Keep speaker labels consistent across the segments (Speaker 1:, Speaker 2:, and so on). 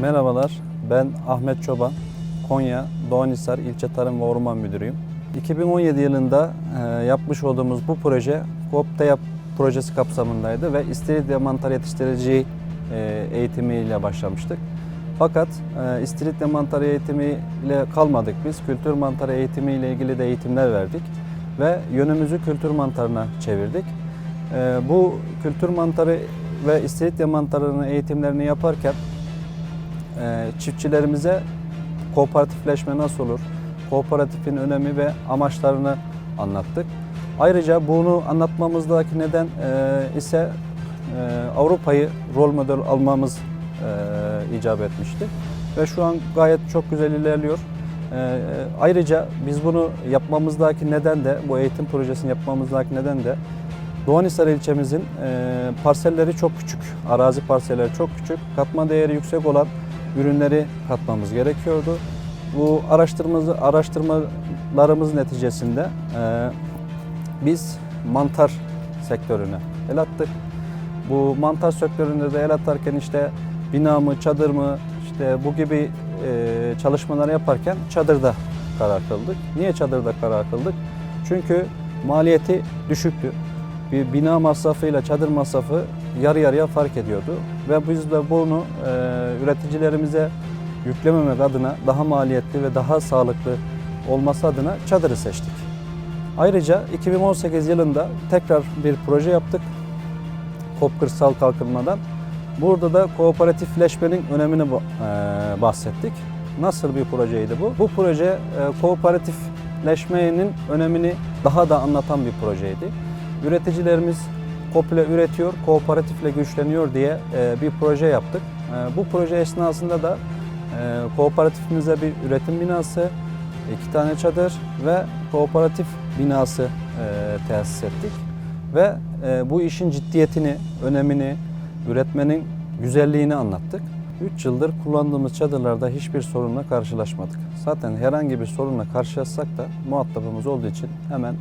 Speaker 1: Merhabalar, ben Ahmet Çoban. Konya Doğanhisar İlçe Tarım ve Orman Müdürüyüm. 2017 yılında e, yapmış olduğumuz bu proje COPTEAP projesi kapsamındaydı ve istiridye mantar yetiştirici e, eğitimiyle başlamıştık. Fakat e, istiridye mantarı eğitimiyle kalmadık biz. Kültür mantarı eğitimiyle ilgili de eğitimler verdik ve yönümüzü kültür mantarına çevirdik. Bu kültür mantarı ve istiridye mantarının eğitimlerini yaparken çiftçilerimize kooperatifleşme nasıl olur, kooperatifin önemi ve amaçlarını anlattık. Ayrıca bunu anlatmamızdaki neden e, ise e, Avrupa'yı rol model almamız e, icap etmişti. Ve şu an gayet çok güzel ilerliyor. E, ayrıca biz bunu yapmamızdaki neden de, bu eğitim projesini yapmamızdaki neden de Doğanhisar ilçemizin e, parselleri çok küçük, arazi parselleri çok küçük, katma değeri yüksek olan ürünleri katmamız gerekiyordu. Bu araştırmamız, araştırmalarımız neticesinde e, biz mantar sektörüne el attık. Bu mantar sektöründe de el atarken işte bina mı, çadır mı, işte bu gibi e, çalışmalar yaparken çadırda karar kıldık. Niye çadırda karar kıldık? Çünkü maliyeti düşüktü. Bir bina masrafıyla çadır masrafı yarı yarıya fark ediyordu. Ve biz de bunu e, üreticilerimize yüklememek adına daha maliyetli ve daha sağlıklı olması adına çadırı seçtik. Ayrıca 2018 yılında tekrar bir proje yaptık. KOP Kırsal Kalkınma'dan. Burada da kooperatifleşmenin önemini e, bahsettik. Nasıl bir projeydi bu? Bu proje e, kooperatifleşmenin önemini daha da anlatan bir projeydi. Üreticilerimiz KOP ile üretiyor, kooperatifle güçleniyor diye e, bir proje yaptık. E, bu proje esnasında da e, kooperatifimize bir üretim binası, iki tane çadır ve kooperatif binası tesis ettik. Ve bu işin ciddiyetini, önemini, üretmenin güzelliğini anlattık. 3 yıldır kullandığımız çadırlarda hiçbir sorunla karşılaşmadık. Zaten herhangi bir sorunla karşılaşsak da muhatabımız olduğu için hemen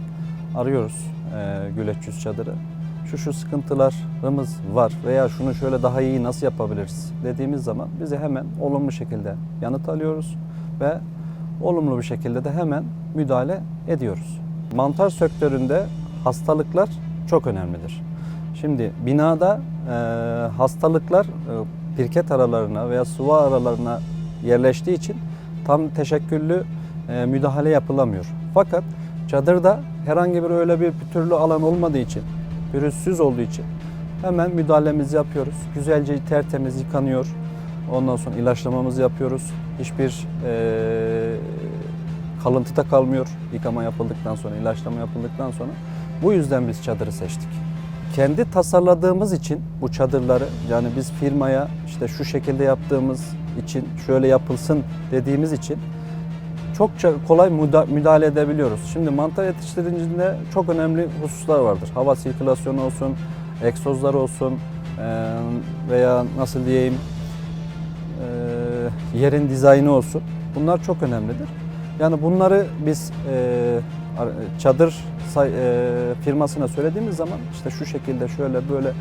Speaker 1: arıyoruz e, Güleç Yüz Çadırı. Şu şu sıkıntılarımız var veya şunu şöyle daha iyi nasıl yapabiliriz dediğimiz zaman bize hemen olumlu şekilde yanıt alıyoruz ve olumlu bir şekilde de hemen müdahale ediyoruz. Mantar sektöründe hastalıklar çok önemlidir. Şimdi binada e, hastalıklar e, pirket aralarına veya sıvı aralarına yerleştiği için tam teşekküllü e, müdahale yapılamıyor. Fakat çadırda herhangi bir öyle bir türlü alan olmadığı için, pürüzsüz olduğu için hemen müdahalemizi yapıyoruz. Güzelce tertemiz yıkanıyor. Ondan sonra ilaçlamamızı yapıyoruz. Hiçbir e, kalıntıda kalmıyor yıkama yapıldıktan sonra, ilaçlama yapıldıktan sonra. Bu yüzden biz çadırı seçtik. Kendi tasarladığımız için bu çadırları yani biz firmaya işte şu şekilde yaptığımız için şöyle yapılsın dediğimiz için çokça kolay müda- müdahale edebiliyoruz. Şimdi mantar yetiştiricinde çok önemli hususlar vardır. Hava sirkülasyonu olsun, egzozlar olsun veya nasıl diyeyim yerin dizaynı olsun. Bunlar çok önemlidir. Yani bunları biz çadır firmasına söylediğimiz zaman işte şu şekilde şöyle böyle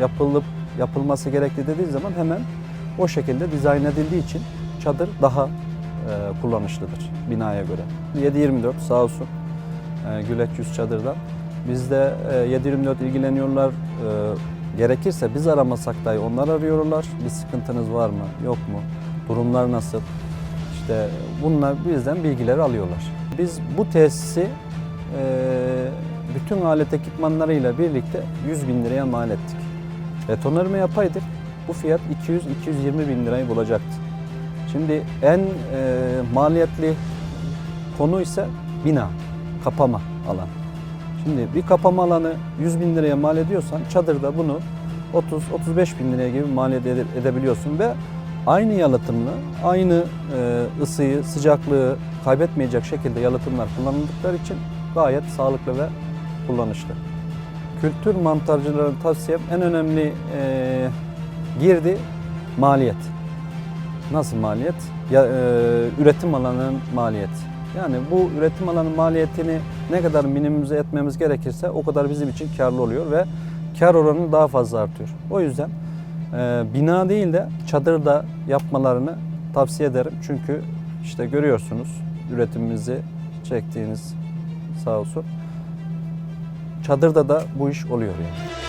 Speaker 1: yapılıp yapılması gerekli dediği zaman hemen o şekilde dizayn edildiği için çadır daha kullanışlıdır binaya göre. 7-24 sağ olsun eee, Güleç Yüz Çadır'dan. Eee, 7-24 ilgileniyorlar. Eee, gerekirse biz aramasak dahi onlar arıyorlar. Bir sıkıntınız var mı, yok mu, durumlar nasıl? İşte bunlar bizden bilgileri alıyorlar. Biz bu tesisi bütün alet ekipmanlarıyla birlikte 100 bin liraya mal ettik. Betonarme yapaydık bu fiyat 200-220 bin lirayı bulacaktı. Şimdi en eee, maliyetli konu ise bina, kapama alan. Şimdi bir kapama alanı 100 bin liraya mal ediyorsan çadırda bunu 30-35 bin liraya gibi mal ede- edebiliyorsun ve aynı yalıtımlı, aynı e, ısıyı, sıcaklığı kaybetmeyecek şekilde yalıtımlar kullanıldıkları için gayet sağlıklı ve kullanışlı. Kültür mantarcıların tavsiyem en önemli e, girdi maliyet. Nasıl maliyet? Ya, e, üretim alanının maliyeti. Yani bu üretim alanının maliyetini ne kadar minimize etmemiz gerekirse o kadar bizim için karlı oluyor ve kar oranı daha fazla artıyor. O yüzden e, bina değil de çadırda yapmalarını tavsiye ederim. Çünkü işte görüyorsunuz üretimimizi çektiğiniz sağ olsun. Çadırda da bu iş oluyor yani.